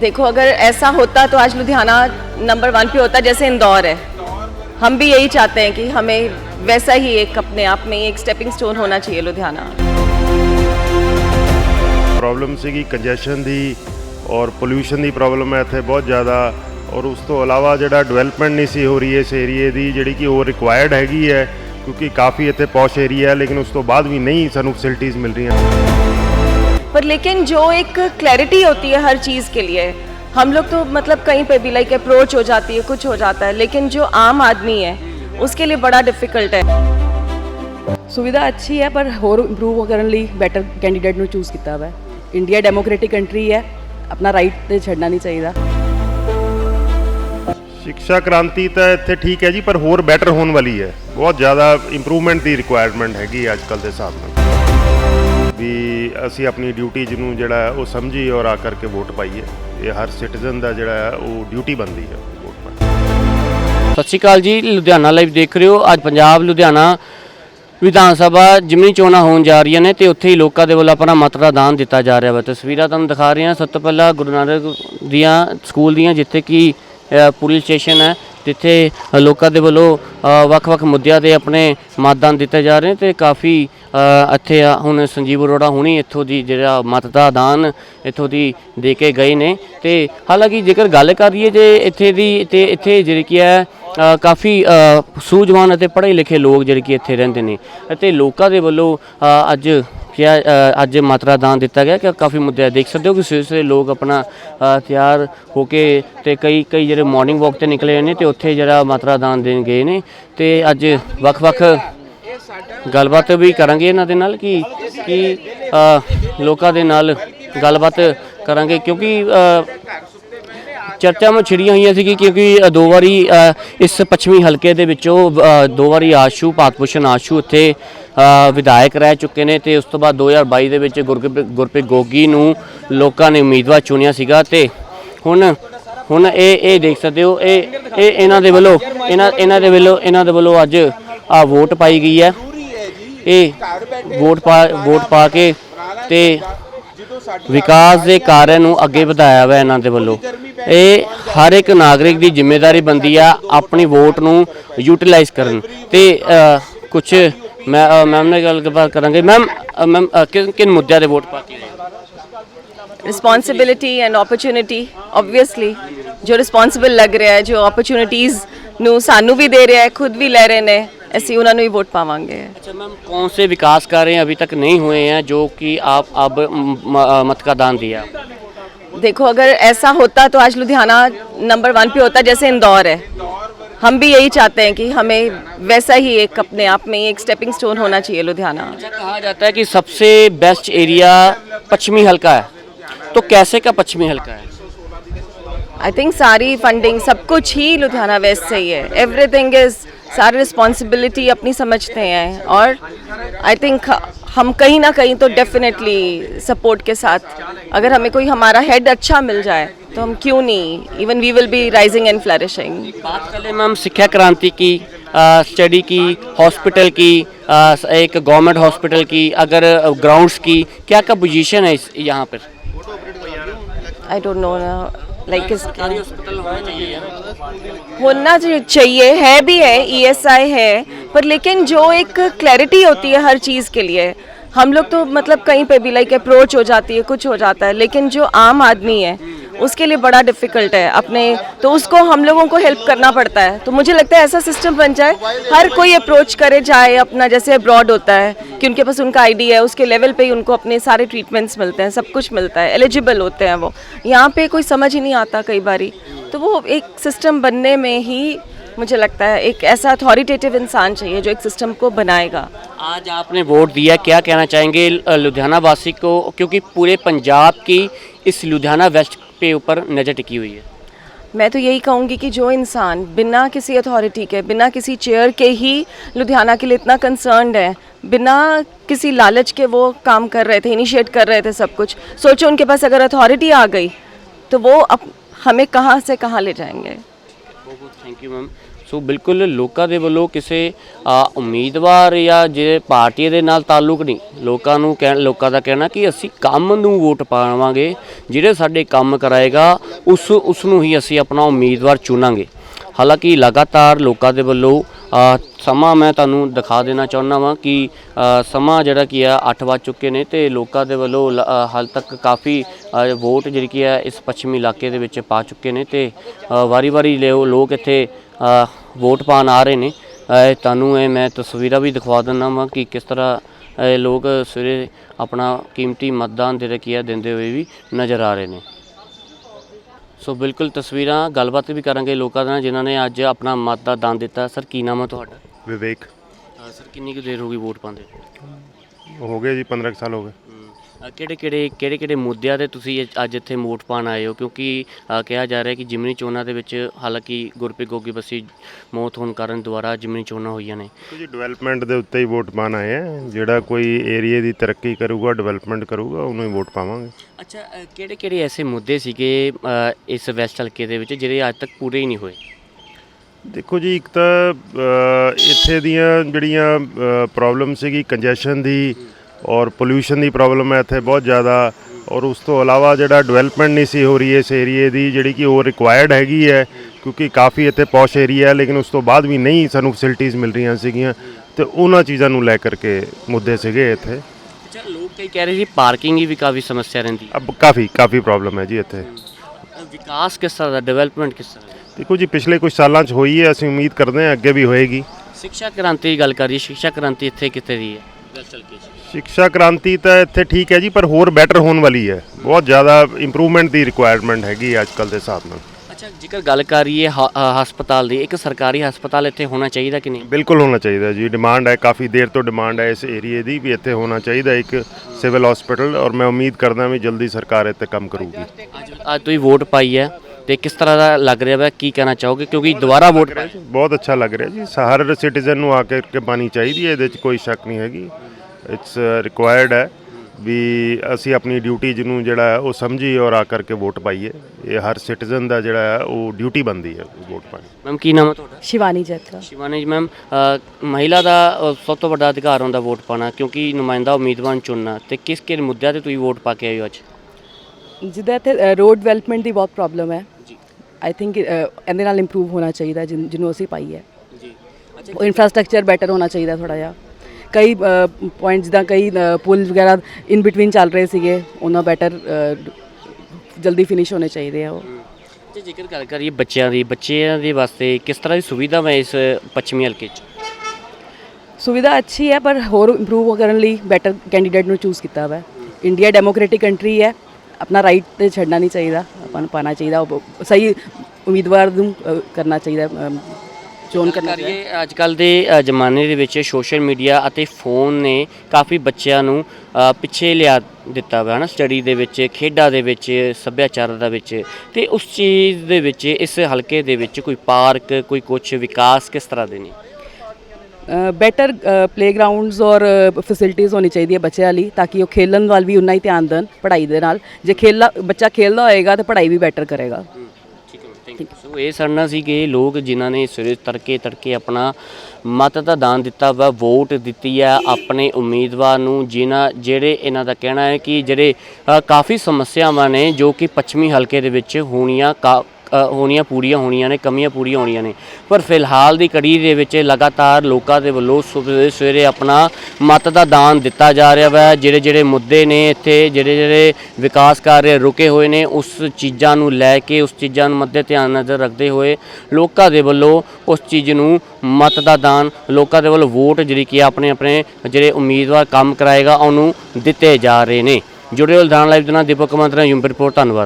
देखो अगर ऐसा होता तो आज लुधियाना नंबर वन पे होता जैसे इंदौर है हम भी यही चाहते हैं कि हमें वैसा ही एक अपने आप में एक स्टेपिंग स्टोन होना चाहिए लुधियाना ਪ੍ਰੋਬਲਮ ਸੀਗੀ ਕੰਜੈਸ਼ਨ ਦੀ ਔਰ ਪੋਲਿਊਸ਼ਨ ਦੀ ਪ੍ਰੋਬਲਮ ਹੈ ਇੱਥੇ ਬਹੁਤ ਜ਼ਿਆਦਾ ਔਰ ਉਸ ਤੋਂ ਇਲਾਵਾ ਜਿਹੜਾ ਡਿਵੈਲਪਮੈਂਟ ਨਹੀਂ ਸੀ ਹੋ ਰਹੀ ਇਸ ਏਰੀਏ ਦੀ ਜਿਹੜੀ ਕਿ ਉਹ ਰਿਕੁਆਇਰਡ ਹੈਗੀ ਹੈ ਕਿਉਂਕਿ ਕਾਫੀ ਇੱਥੇ ਪੌਸ਼ ਏਰੀਆ ਹੈ ਲੇਕਿਨ ਉਸ ਤੋਂ ਬਾਅਦ ਵੀ ਨਹੀਂ ਸਾਨੂੰ ਫੈਸਿਲਿਟੀਜ਼ ਮਿਲ ਰਹੀਆਂ पर लेकिन जो एक क्लैरिटी होती है हर चीज़ के लिए हम लोग तो मतलब कहीं पे भी लाइक अप्रोच हो जाती है कुछ हो जाता है लेकिन जो आम आदमी है उसके लिए बड़ा डिफ़िकल्ट है ਸੁਵਿਧਾ ਅੱਛੀ ਹੈ ਪਰ ਹੋਰ ਇੰਪਰੂਵ ਕਰਨ ਲਈ ਬੈਟਰ ਕੈਂਡੀਡੇਟ ਨੂੰ ਚੂਜ਼ ਕੀਤਾ ਹੋਇਆ ਹੈ ਇੰਡੀਆ ਡੈਮੋਕ੍ਰੈਟਿਕ ਕੰਟਰੀ ਹੈ ਆਪਣਾ ਰਾਈਟ ਤੇ ਛੱਡਣਾ ਨਹੀਂ ਚਾਹੀਦਾ ਸਿੱਖਿਆ ਕ੍ਰਾਂਤੀ ਤਾਂ ਇੱਥੇ ਠੀਕ ਹੈ ਜੀ ਪਰ ਹੋਰ ਬੈਟਰ ਹੋਣ ਵਾਲੀ ਹੈ ਬਹੁਤ ਜ਼ਿਆਦਾ ਇੰਪਰੂਵਮੈਂਟ ਦੀ ਰਿਕੁਆਇਰਮੈਂਟ ਹੈਗੀ ਅੱਜ ਕੱਲ ਦੇ ਹਿਸਾਬ ਨਾਲ ਵੀ ਅਸੀਂ ਆਪਣੀ ਡਿਊਟੀ ਜਿਹਨੂੰ ਜਿਹੜਾ ਉਹ ਸਮਝੀ ਔਰ ਆ ਕਰਕੇ ਵੋਟ ਪਾਈਏ। ਇਹ ਹਰ ਸਿਟੀਜ਼ਨ ਦਾ ਜਿਹੜਾ ਉਹ ਡਿਊਟੀ ਬਣਦੀ ਹੈ ਵੋਟ ਪਾਉਣੀ ਸਤਿ ਸ਼੍ਰੀ ਅਕਾਲ ਜੀ, ਲੁਧਿਆਣਾ ਲਾਈਵ ਦੇਖ ਰਹੇ ਹੋ। ਅੱਜ ਪੰਜਾਬ ਲੁਧਿਆਣਾ ਵਿਧਾਨ ਸਭਾ ਜਿਮਨੀ ਚੋਣਾਂ ਹੋਣ ਜਾ ਰਹੀਆਂ ਨੇ ਤੇ ਉੱਥੇ ਹੀ ਲੋਕਾਂ ਦੇ ਵੱਲੋਂ ਆਪਣਾ ਮਤ ਦਾ ਦਾਨ ਦਿੱਤਾ ਜਾ ਰਿਹਾ ਵਾ। ਤਸਵੀਰਾਂ ਤੁਹਾਨੂੰ ਦਿਖਾ ਰਹੇ ਹਾਂ। ਸਭ ਤੋਂ ਪਹਿਲਾਂ ਗੁਰੂ ਨਾਨਕ ਦੀਆਂ, ਸਕੂਲ ਦੀਆਂ, ਜਿੱਥੇ ਕਿ ਪੁਲਿਸ ਸਟੇਸ਼ਨ ਹੈ, ਜਿੱਥੇ ਲੋਕਾਂ ਦੇ ਵੱਲੋਂ ਵੱਖ-ਵੱਖ ਮੁੱਦਿਆਂ ਤੇ ਆਪਣੇ ਮਤਦਾਨ ਦਿੱਤੇ ਜਾ ਰਹੇ ਨੇ ਤੇ ਕਾਫੀ ਇੱਥੇ ਆ ਹੁਣ ਸੰਜੀਵ ਅਰੋੜਾ ਹੁਣੀ ਇੱਥੋਂ ਦੀ ਜਿਹੜਾ ਮਤ ਦਾ ਦਾਨ ਇੱਥੋਂ ਦੀ ਦੇ ਕੇ ਗਏ ਨੇ। ਤੇ ਹਾਲਾਂਕਿ ਜੇਕਰ ਗੱਲ ਕਰੀਏ ਜੇ ਇੱਥੇ ਦੀ ਤੇ ਇੱਥੇ ਜਿਹੜੀ ਕੀ ਹੈ ਕਾਫੀ ਸੂਝਵਾਨ ਅਤੇ ਪੜ੍ਹੇ ਲਿਖੇ ਲੋਕ ਜਿਹੜੇ ਕਿ ਇੱਥੇ ਰਹਿੰਦੇ ਨੇ। ਅਤੇ ਲੋਕਾਂ ਦੇ ਵੱਲੋਂ ਅੱਜ ਕਿਹਾ ਅੱਜ ਮਾਤਰਾ ਦਾਨ ਦਿੱਤਾ ਗਿਆ ਕਿ ਕਾਫੀ ਮੁੱਦੇ ਦੇਖ ਸਕਦੇ ਹੋ ਕਿ ਸਵੇਰੇ ਸਵੇਰੇ ਲੋਕ ਆਪਣਾ ਅ, ਤਿਆਰ ਹੋ ਕੇ ਤੇ ਕਈ ਕਈ ਜਿਹੜੇ ਮਾਰਨਿੰਗ ਵਾਕ ਤੇ ਨਿਕਲੇ ਨੇ ਤੇ ਉੱਥੇ ਜਿਹੜਾ ਮਾਤਰਾ ਦਾਨ ਦੇਣ ਗਏ ਨੇ। ਤੇ ਅੱਜ ਵੱਖ-ਵੱਖ ਗੱਲਬਾਤ ਵੀ ਕਰਾਂਗੇ ਇਹਨਾਂ ਦੇ ਨਾਲ ਕਿ ਕਿ ਲੋਕਾਂ ਦੇ ਨਾਲ ਗੱਲਬਾਤ ਕਰਾਂਗੇ ਕਿਉਂਕਿ ਅ, ਚਰਚਾਵਾਂ ਛਿੜੀਆਂ ਹੋਈਆਂ ਸੀ ਕਿਉਂਕਿ ਦੋ ਵਾਰੀ ਇਸ ਪੱਛਮੀ ਹਲਕੇ ਦੇ ਵਿੱਚੋਂ ਦੋ ਵਾਰੀ ਆਸ਼ੂ ਭਾਗਭੂਸ਼ਣ ਆਸ਼ੂ ਇੱਥੇ ਵਿਧਾਇਕ ਰਹਿ ਚੁੱਕੇ ਨੇ ਤੇ ਉਸ ਤੋਂ ਬਾਅਦ 2022 ਦੇ ਵਿੱਚ ਗੁਰਪ੍ਰੀਤ ਗੁਰਪ੍ਰੀਤ ਗੋਗੀ ਨੂੰ ਲੋਕਾਂ ਨੇ ਉਮੀਦਵਾਰ ਚੁਣਿਆ ਸੀਗਾ ਤੇ ਹੁਣ ਹੁਣ ਇਹ ਇਹ ਦੇਖ ਸਕਦੇ ਹੋ ਇਹ ਇਹ ਇਹਨਾਂ ਦੇ ਵੱਲੋਂ ਇਹਨਾਂ ਇਹਨਾਂ ਦੇ ਵੱਲੋਂ ਇਹਨਾਂ ਦੇ ਵੱਲੋਂ ਅੱਜ ਆ ਵੋਟ ਪਾਈ ਗਈ ਹੈ। ਇਹ ਵੋਟ ਪਾ ਵੋਟ ਪਾ ਕੇ ਤੇ ਵਿਕਾਸ ਦੇ ਕਾਰਨ ਨੂੰ ਅੱਗੇ ਵਧਾਇਆ ਵਾ ਇਹਨਾਂ ਦੇ ਵੱਲੋਂ। ਇਹ ਹਰ ਇੱਕ ਨਾਗਰਿਕ ਦੀ ਜ਼ਿੰਮੇਵਾਰੀ ਬੰਦੀ ਆ ਆਪਣੀ ਵੋਟ ਨੂੰ ਯੂਟਿਲਾਈਜ਼ ਕਰਨ। ਤੇ ਕੁਝ ਮੈਂ ਮੈਮ ਨਾਲ ਗੱਲਬਾਤ ਕਰਾਂਗੇ। ਮੈਮ ਮੈਮ ਕਿਨ ਮੁੱਦਿਆਂ ਤੇ ਵੋਟ ਪਾ ਹੈ ਰਿਸਪੌਂਸਿਬਿਲਿਟੀ ਐਂਡ ਓਪਰਚੁਨਿਟੀ ਆਬਵੀਅਸਲੀ ਜੋ ਰਿਸਪੌਂਸਿਬਲ ਲੱਗ ਰਿਹਾ ਹੈ, ਜੋ ਓਪਰਚ्युनिटीज ਨੂੰ ਸਾਨੂੰ ਵੀ ਦੇ ਰਿਹਾ ਹੈ, ਖੁਦ ਵੀ ਲੈ ਰਹੇ ਨੇ ਅਸੀਂ ਉਹਨਾਂ ਨੂੰ ਹੀ ਵੋਟ ਪਾਵਾਂਗੇ अच्छा मैम कौन से विकास कार्य अभी तक नहीं हुए हैं जो कि आप अब म, म, मत का दान दिया देखो अगर ऐसा होता तो आज लुधियाना नंबर वन पे होता जैसे इंदौर है हम भी यही चाहते हैं कि हमें वैसा ही एक अपने आप में एक स्टेपिंग स्टोन होना चाहिए लुधियाना अच्छा कहा जाता है कि सबसे बेस्ट एरिया पश्चिमी हल्का है तो कैसे का पश्चिमी हल्का है आई थिंक सारी फंडिंग सब कुछ ही लुधियाना वेस्ट से ही है एवरीथिंग इज सारी रिस्पॉन्सिबिलिटी अपनी समझते हैं और आई थिंक हम कहीं ना कहीं तो डेफिनेटली सपोर्ट के साथ। अगर हमें कोई हमारा हेड अच्छा मिल जाए तो हम क्यों नहीं? Even we will be rising and flourishing बात करें मैम शिक्षा क्रांति की स्टडी की हॉस्पिटल की अ, एक गवर्नमेंट हॉस्पिटल की अगर ग्राउंड्स की क्या क्या पोजीशन है इस यहाँ पर? I don't know. Like hospital होना चाहिए होना चाहिए है भी है ईएसआई है पर लेकिन जो एक क्लैरिटी होती है हर चीज़ के लिए हम लोग तो मतलब कहीं पे भी लाइक अप्रोच हो जाती है कुछ हो जाता है लेकिन जो आम आदमी है उसके लिए बड़ा डिफ़िकल्ट है अपने तो उसको हम लोगों को हेल्प करना पड़ता है। तो मुझे लगता है ऐसा सिस्टम बन जाए, हर कोई अप्रोच करे, जाए अपना, जैसे अब्रॉड होता है, कि उनके पास उनका आईडी है, उसके लेवल पे ही उनको अपने सारे ट्रीटमेंट्स मिलते हैं, सब कुछ मिलता है एलिजिबल होते हैं वो। यहाँ पे कोई समझ ही नहीं आता कई बारी। तो वो एक सिस्टम बनने में ही मुझे लगता है एक ऐसा अथॉरिटेटिव इंसान चाहिए जो एक सिस्टम को बनाएगा। आज आपने वोट दिया, क्या कहना चाहेंगे लुधियाना वासी को? क्योंकि पूरे पंजाब की इस लुधियाना वेस्ट पे ऊपर नज़र टिकी हुई है। मैं तो यही कहूँगी कि जो इंसान बिना किसी अथॉरिटी के बिना किसी चेयर के ही लुधियाना के लिए इतना कंसर्न है बिना किसी लालच के वो काम कर रहे थे इनिशिएट कर रहे थे सब कुछ सोचो उनके पास अगर अथॉरिटी आ गई तो वो अब हमें कहाँ से कहाँ ले जाएँगे? बहुत बहुत थैंक यू मैम ਸੋ ਬਿਲਕੁਲ ਲੋਕਾਂ ਦੇ ਵੱਲੋਂ ਕਿਸੇ ਉਮੀਦਵਾਰ ਜਾਂ ਜਿਹੜੇ ਪਾਰਟੀ ਦੇ ਨਾਲ ਤਾਲੁਕ ਨਹੀਂ ਲੋਕਾਂ ਨੂੰ ਕਹਿ ਲੋਕਾਂ ਦਾ ਕਹਿਣਾ ਕਿ ਅਸੀਂ ਕੰਮ ਨੂੰ ਵੋਟ ਪਾਵਾਂਗੇ ਜਿਹੜੇ ਸਾਡੇ ਕੰਮ ਕਰਾਏਗਾ ਉਸ ਉਸ ਨੂੰ ਹੀ ਅਸੀਂ ਆਪਣਾ ਉਮੀਦਵਾਰ ਚੁਣਾਂਗੇ। ਹਾਲਾਂਕਿ ਲਗਾਤਾਰ ਲੋਕਾਂ ਦੇ ਵੱਲੋਂ ਸਮਾਂ ਮੈਂ ਤੁਹਾਨੂੰ ਦਿਖਾ ਦੇਣਾ ਚਾਹੁੰਦਾ ਵਾਂ ਕਿ ਸਮਾਂ ਜਿਹੜਾ ਕੀ ਆ 8 ਵੱਜ ਚੁੱਕੇ ਨੇ ਤੇ ਲੋਕਾਂ ਦੇ ਵੱਲੋਂ ਲ- ਅ, ਹਾਲ ਤੱਕ ਕਾਫੀ ਵੋਟ ਜਿਹੜੀ ਕੀ ਹੈ ਇਸ ਪੱਛਮੀ ਇਲਾਕੇ ਦੇ ਵਿੱਚ ਪਾ ਚੁੱਕੇ ਨੇ ਤੇ ਵਾਰੀ-ਵਾਰੀ ਲੋਕ ਇੱਥੇ ਵੋਟ ਪਾਣ ਆ ਰਹੇ ਨੇ। ਤੁਹਾਨੂੰ ਇਹ ਮੈਂ ਤਸਵੀਰਾਂ ਵੀ ਦਿਖਵਾ ਦਿੰਦਾ ਵਾਂ ਕਿ ਕਿਸ ਤਰ੍ਹਾਂ ਇਹ ਲੋਕ ਸਵੇਰੇ ਆਪਣਾ ਕੀਮਤੀ ਮਤਦਾਨ ਕੀ ਹੈ ਦਿੰਦੇ ਹੋਏ ਵੀ ਨਜ਼ਰ ਆ ਰਹੇ ਨੇ। ਸੋ ਬਿਲਕੁਲ ਤਸਵੀਰਾਂ ਗੱਲਬਾਤ ਵੀ ਕਰਾਂਗੇ ਲੋਕਾਂ ਨਾਲ ਜਿਨ੍ਹਾਂ ਨੇ ਅੱਜ ਆਪਣਾ ਮਤ ਦਾ ਦਾਨ ਦਿੱਤਾ। ਸਰ ਕੀ ਨਾਮ ਹੈ ਤੁਹਾਡਾ? ਵਿਵੇਕ। ਸਰ ਕਿੰਨੀ ਕੁ ਦੇਰ ਹੋ ਗਈ ਵੋਟ ਪਾਉਂਦੇ? ਹੋ ਗਏ ਜੀ 15 ਕੁ ਸਾਲ ਹੋ ਗਏ। ਕਿਹੜੇ ਕਿਹੜੇ ਕਿਹੜੇ ਕਿਹੜੇ ਮੁੱਦਿਆਂ ਤੇ ਤੁਸੀਂ ਇਹ- ਅੱਜ ਇੱਥੇ ਵੋਟ ਪਾਣ ਆਏ ਹੋ? ਕਿਉਂਕਿ ਅ, ਕਿਹਾ ਜਾ ਰਿਹਾ ਹੈ ਕਿ ਜਿਮਨੀ ਚੋਣਾਂ ਦੇ ਵਿੱਚ ਹਾਲਾਂਕਿ ਗੁਰਪ੍ਰੀਤ ਗੋਗੀ ਬਸੀ ਮੌਤ ਹੋਣ ਕਾਰਨ ਦੁਬਾਰਾ ਜਿਮਨੀ ਚੋਣਾਂ ਹੋਈਆਂ ਨੇ। ਜੀ ਡਿਵੈਲਪਮੈਂਟ ਦੇ ਉੱਤੇ ਹੀ ਵੋਟ ਪਾਣ ਆਏ ਆ। ਜਿਹੜਾ ਕੋਈ ਏਰੀਆ ਦੀ ਤਰੱਕੀ ਕਰੂਗਾ ਡਿਵੈਲਪਮੈਂਟ ਕਰੂਗਾ ਉਹਨੂੰ ਹੀ ਵੋਟ ਪਾਵਾਂਗੇ। ਅੱਛਾ ਕਿਹੜੇ ਕਿਹੜੇ ਐਸੇ ਮੁੱਦੇ ਸੀਗੇ ਅ, ਇਸ ਵੈਸਟ ਹਲਕੇ ਦੇ ਵਿੱਚ ਜਿਹੜੇ ਅੱਜ ਤੱਕ ਪੂਰੇ ਹੀ ਨਹੀਂ ਹੋਏ? ਦੇਖੋ ਜੀ ਇੱਕ ਤਾਂ ਅ, ਇੱਥੇ ਦੀਆਂ ਜਿਹੜੀਆਂ ਪ੍ਰੋਬਲਮ ਸੀਗੀ ਕੰਜੈਸ਼ਨ ਦੀ ਔਰ ਪੋਲਿਊਸ਼ਨ ਦੀ ਪ੍ਰੋਬਲਮ ਹੈ ਇੱਥੇ ਬਹੁਤ ਜ਼ਿਆਦਾ। ਔਰ ਉਸ ਤੋਂ ਇਲਾਵਾ ਜਿਹੜਾ ਡਿਵੈਲਪਮੈਂਟ ਨਹੀਂ ਸੀ ਹੋ ਰਹੀ ਇਸ ਏਰੀਏ ਦੀ ਜਿਹੜੀ ਕਿ ਉਹ ਰਿਕੁਆਇਰਡ ਹੈਗੀ ਹੈ ਕਿਉਂਕਿ ਕਾਫੀ ਇੱਥੇ ਪੌਸ਼ ਏਰੀਆ ਹੈ ਲੇਕਿਨ ਉਸ ਤੋਂ ਬਾਅਦ ਵੀ ਨਹੀਂ ਸਾਨੂੰ ਫੈਸਿਲਿਟੀਆਂ ਮਿਲ ਰਹੀਆਂ ਸੀਗੀਆਂ। ਤੇ ਉਹਨਾਂ ਚੀਜ਼ਾਂ ਨੂੰ ਲੈ ਕਰਕੇ ਮੁੱਦੇ ਸੀਗੇ ਇੱਥੇ। ਅੱਛਾ ਲੋਕ ਕਈ ਕਹਿ ਰਹੇ ਸੀ ਪਾਰਕਿੰਗ ਦੀ ਵੀ ਕਾਫੀ ਸਮੱਸਿਆ ਰਹਿੰਦੀ ਅਬ ਕਾਫੀ ਕਾਫੀ ਪ੍ਰੋਬਲਮ ਹੈ ਜੀ ਇੱਥੇ। ਵਿਕਾਸ ਕਿਸ ਤਰ੍ਹਾਂ ਦਾ ਡਿਵੈਲਪਮੈਂਟ ਕਿਸ ਤਰ੍ਹਾਂ ਦਾ? ਦੇਖੋ ਜੀ ਪਿਛਲੇ ਕੁਝ ਸਾਲਾਂ 'ਚ ਹੋਈ ਹੈ ਅਸੀਂ ਉਮੀਦ ਕਰਦੇ ਹਾਂ ਅੱਗੇ ਵੀ ਹੋਏਗੀ। ਸਿੱਖਿਆ ਕ੍ਰਾਂਤੀ ਦੀ ਗੱਲ ਕਰੀਏ ਸਿੱਖਿਆ ਕ੍ਰਾਂਤੀ ਇੱਥੇ ਕਿੱਥੇ ਦੀ ਹੈ? ਵੈਸਟ ਹਲਕੇ 'ਚ ਸਿੱਖਿਆ ਕ੍ਰਾਂਤੀ ਤਾਂ ਇੱਥੇ ਠੀਕ ਹੈ ਜੀ ਪਰ ਹੋਰ ਬੈਟਰ ਹੋਣ ਵਾਲੀ ਹੈ। ਬਹੁਤ ਜ਼ਿਆਦਾ ਇੰਪਰੂਵਮੈਂਟ ਦੀ ਰਿਕੁਆਇਰਮੈਂਟ ਹੈਗੀ ਅੱਜ ਕੱਲ ਦੇ ਹਿਸਾਬ ਨਾਲ। ਅੱਛਾ ਜੇਕਰ ਗੱਲ ਕਰੀਏ ਹ- ਅ, ਹਸਪਤਾਲ ਦੀ ਇੱਕ ਸਰਕਾਰੀ ਹਸਪਤਾਲ ਇੱਥੇ ਹੋਣਾ ਚਾਹੀਦਾ ਕਿ ਨਹੀਂ? ਬਿਲਕੁਲ ਹੋਣਾ ਚਾਹੀਦਾ ਜੀ। ਡਿਮਾਂਡ ਹੈ ਕਾਫੀ ਦੇਰ ਤੋਂ ਡਿਮਾਂਡ ਹੈ ਇਸ ਏਰੀਏ ਦੀ ਵੀ ਇੱਥੇ ਹੋਣਾ ਚਾਹੀਦਾ ਇੱਕ ਸਿਵਲ ਹਸਪੀਟਲ ਔਰ ਮੈਂ ਉਮੀਦ ਕਰਦਾ ਵੀ ਜਲਦੀ ਸਰਕਾਰ ਇੱਥੇ ਕੰਮ ਕਰੂਗੀ। ਅੱਜ ਤੁਸੀਂ ਵੋਟ ਪਾਈ ਹੈ ਤੇ ਕਿਸ ਤਰ੍ਹਾਂ ਦਾ ਲੱਗ ਰਿਹਾ ਹੈ ਕੀ ਕਹਿਣਾ ਚਾਹੋਗੇ? ਕਿਉਂਕਿ ਦੁਬਾਰਾ ਵੋਟ ਬਹੁਤ ਅੱਛਾ ਲੱਗ ਰਿਹਾ ਜੀ। ਹਰ ਸਿਟੀਜ਼ਨ ਨੂੰ ਆ ਕੇ ਕੇ ਪਾਣੀ ਚਾਹੀਦੀ ਹੈ ਇਹਦੇ 'ਚ ਕੋਈ ਸ਼ੱਕ ਨਹੀਂ ਹੈਗੀ। ਇਟਸ ਰਿਕੁਆਇਰਡ ਹੈ ਵੀ ਅਸੀਂ ਆਪਣੀ ਡਿਊਟੀ ਜਿਹਨੂੰ ਜਿਹੜਾ ਹੈ ਉਹ ਸਮਝੀ ਔਰ ਆ ਕਰਕੇ ਵੋਟ ਪਾਈਏ। ਇਹ ਹਰ ਸਿਟੀਜ਼ਨ ਦਾ ਜਿਹੜਾ ਹੈ ਉਹ ਡਿਊਟੀ ਬਣਦੀ ਹੈ ਵੋਟ ਪਾਣੀ। ਮੈਮ ਕੀ ਨਾਮ ਹੈ ਤੁਹਾਡਾ? ਸ਼ਿਵਾਨੀ ਜੈਤਰਾ। ਸ਼ਿਵਾਨੀ ਜੀ ਮੈਮ ਮਹਿਲਾ ਦਾ ਸਭ ਤੋਂ ਵੱਡਾ ਅਧਿਕਾਰ ਹੁੰਦਾ ਵੋਟ ਪਾਣਾ ਕਿਉਂਕਿ ਨੁਮਾਇੰਦਾ ਉਮੀਦਵਾਰ ਚੁਣਨਾ। ਤੇ ਕਿਸ ਕਿਸ ਮੁੱਦਿਆਂ ਤੇ ਤੁਸੀਂ ਵੋਟ ਪਾ ਕੇ ਆਏ ਹੋ ਅੱਜ? ਜਿੱਦਾਂ ਇੱਥੇ ਰੋਡ ਡਿਵੈਲਪਮੈਂਟ ਦੀ ਬਹੁਤ ਪ੍ਰੋਬਲਮ ਹੈ। ਜੀ। ਆਈ ਥਿੰਕ ਇਹਦੇ ਨਾਲ ਇੰਪਰੂਵ ਹੋਣਾ ਚਾਹੀਦਾ ਜਿਨ- ਜਿਹਨੂੰ ਅਸੀਂ ਪਾਈ ਹੈ। ਜੀ। ਉਹ ਇਨਫਰਾਸਟ੍ਰਕਚਰ ਬੈਟਰ ਹੋਣਾ ਚਾਹੀਦਾ ਥੋੜਾ ਜਿਹਾ। ਕਈ ਪੁਆਇੰਟ ਜਿੱਦਾਂ ਕਈ ਪੁਲ ਵਗੈਰਾ ਇਨ ਬਿਟਵੀਨ ਚੱਲ ਰਹੇ ਸੀਗੇ ਉਹਨਾਂ ਬੈਟਰ ਜਲਦੀ ਫਿਨਿਸ਼ ਹੋਣੇ ਚਾਹੀਦੇ ਆ ਉਹ। ਜੇ ਜੇਕਰ ਗੱਲ ਕਰੀਏ ਬੱਚਿਆਂ ਦੀ ਬੱਚਿਆਂ ਦੇ ਵਾਸਤੇ ਕਿਸ ਤਰ੍ਹਾਂ ਦੀ ਸੁਵਿਧਾ ਹੈ ਇਸ ਪੱਛਮੀ ਹਲਕੇ 'ਚ? ਸੁਵਿਧਾ ਅੱਛੀ ਹੈ ਪਰ ਹੋਰ ਇੰਪਰੂਵ ਕਰਨ ਲਈ ਬੈਟਰ ਕੈਂਡੀਡੇਟ ਨੂੰ ਚੂਜ਼ ਕੀਤਾ ਵਾ। ਇੰਡੀਆ ਡੈਮੋਕ੍ਰੈਟਿਕ ਕੰਟਰੀ ਹੈ ਆਪਣਾ ਰਾਈਟ ਤੇ ਛੱਡਣਾ ਨਹੀਂ ਚਾਹੀਦਾ ਆਪਾਂ ਨੂੰ ਪਾਣਾ ਚਾਹੀਦਾ ਸਹੀ ਉਮੀਦਵਾਰ ਨੂੰ ਕਰਨਾ ਚਾਹੀਦਾ ਚੋਣ ਕਰਨਾ ਚਾਹੀਦਾ ਕਰੀਏ ਅੱਜ ਕੱਲ ਦੇ ਅ, ਜ਼ਮਾਨੇ ਦੇ ਵਿੱਚ ਸੋਸ਼ਲ ਮੀਡੀਆ ਅਤੇ ਫੋਨ ਨੇ ਕਾਫੀ ਬੱਚਿਆਂ ਨੂੰ ਅ, ਪਿੱਛੇ ਲਿਆ ਦਿੱਤਾ ਵਾ ਨਾ ਸਟੱਡੀ ਦੇ ਵਿੱਚ ਖੇਡਾਂ ਦੇ ਵਿੱਚ ਸੱਭਿਆਚਾਰ ਦਾ ਵਿੱਚ ਤੇ ਉਸ ਚੀਜ਼ ਦੇ ਵਿੱਚ ਇਸ ਹਲਕੇ ਦੇ ਵਿੱਚ ਕੋਈ ਪਾਰਕ ਕੋਈ ਕੁਝ ਵਿਕਾਸ ਕਿਸ ਤਰ੍ਹਾਂ ਦੇ ਨੇ? ਬੈਟਰ ਪਲੇਗਰਾਉਂਡਸ ਔਰ ਫੈਸਿਲਿਟੀਜ਼ ਹੋਣੀ ਚਾਹੀਦੀ ਹੈ ਬੱਚਿਆਂ ਲਈ ਤਾਂ ਕਿ ਉਹ ਖੇਲਣ ਵੱਲ ਵੀ ਉਨਾ ਹੀ ਧਿਆਨ ਦੇਣ ਪੜ੍ਹਾਈ ਦੇ ਨਾਲ। ਜੇ ਖੇਲਾ ਬੱਚਾ ਖੇਲਦਾ ਹੋਏਗਾ ਤਾਂ ਪੜ੍ਹਾਈ ਵੀ ਬੈਟਰ ਕਰੇਗਾ। ਠੀਕ ਹੈ ਥੈਂਕ ਯੂ ਸੋ ਇਹ ਸਰਨਾ ਸੀਗੇ ਲੋਕ ਜਿਨ੍ਹਾਂ ਨੇ ਸਵੇਰੇ ਤੜਕੇ ਤੜਕੇ ਆਪਣਾ ਮਤ ਦਾ ਦਾਨ ਦਿੱਤਾ ਵਾ ਵੋਟ ਦਿੱਤੀ ਆ ਆਪਣੇ ਉਮੀਦਵਾਰ ਨੂੰ ਜਿਨ੍ਹਾਂ ਜਿਹੜੇ ਇਹਨਾਂ ਦਾ ਕਹਿਣਾ ਹੈ ਕਿ ਜਿਹੜੇ ਅ, ਕਾਫੀ ਸਮੱਸਿਆਵਾਂ ਨੇ ਜੋ ਕਿ ਪੱਛਮੀ ਹਲਕੇ ਦੇ ਵਿੱਚ ਹੋਣੀਆਂ ਕਾ- ਹੋਣੀਆਂ ਪੂਰੀਆਂ ਹੋਣੀਆਂ ਨੇ, ਕਮੀਆਂ ਪੂਰੀਆਂ ਹੋਣੀਆਂ ਨੇ। ਪਰ ਫਿਲਹਾਲ ਦੀ ਕੜੀ ਦੇ ਵਿੱਚ ਲਗਾਤਾਰ ਲੋਕਾਂ ਦੇ ਵੱਲੋਂ ਸਵੇਰੇ ਸਵੇਰੇ ਆਪਣਾ ਮਤ ਦਾ ਦਾਨ ਦਿੱਤਾ ਜਾ ਰਿਹਾ ਵਾ। ਜਿਹੜੇ ਜਿਹੜੇ ਮੁੱਦੇ ਨੇ ਇੱਥੇ, ਜਿਹੜੇ ਜਿਹੜੇ ਵਿਕਾਸ ਕਾਰਜ ਰੁਕੇ ਹੋਏ ਨੇ, ਉਸ ਚੀਜ਼ਾਂ ਨੂੰ ਲੈ ਕੇ, ਉਸ ਚੀਜ਼ਾਂ ਨੂੰ ਮੱਦੇ ਧਿਆਨ ਨਜ਼ਰ ਰੱਖਦੇ ਹੋਏ ਲੋਕਾਂ ਦੇ ਵੱਲੋਂ ਉਸ ਚੀਜ਼ ਨੂੰ ਮਤ ਦਾ ਦਾਨ, ਲੋਕਾਂ ਦੇ ਵੱਲੋਂ ਵੋਟ ਜਿਹੜੀ ਕਿ ਆਪਣੇ ਆਪਣੇ ਜਿਹੜੇ ਉਮੀਦਵਾਰ ਕੰਮ ਕਰਾਏਗਾ, ਉਹਨੂੰ ਦਿੱਤੇ ਜਾ ਰਹੇ ਨੇ। ਜੁੜੇ ਹੋਏ ਦਾਨ ਲਾਈਵ ਦੇ ਨਾਲ ਦੀਪਕ ਕੁਮਾਰ ਦਾ ਯੂਮ ਰਿਪੋਰਟ, ਧੰਨਵਾਦ।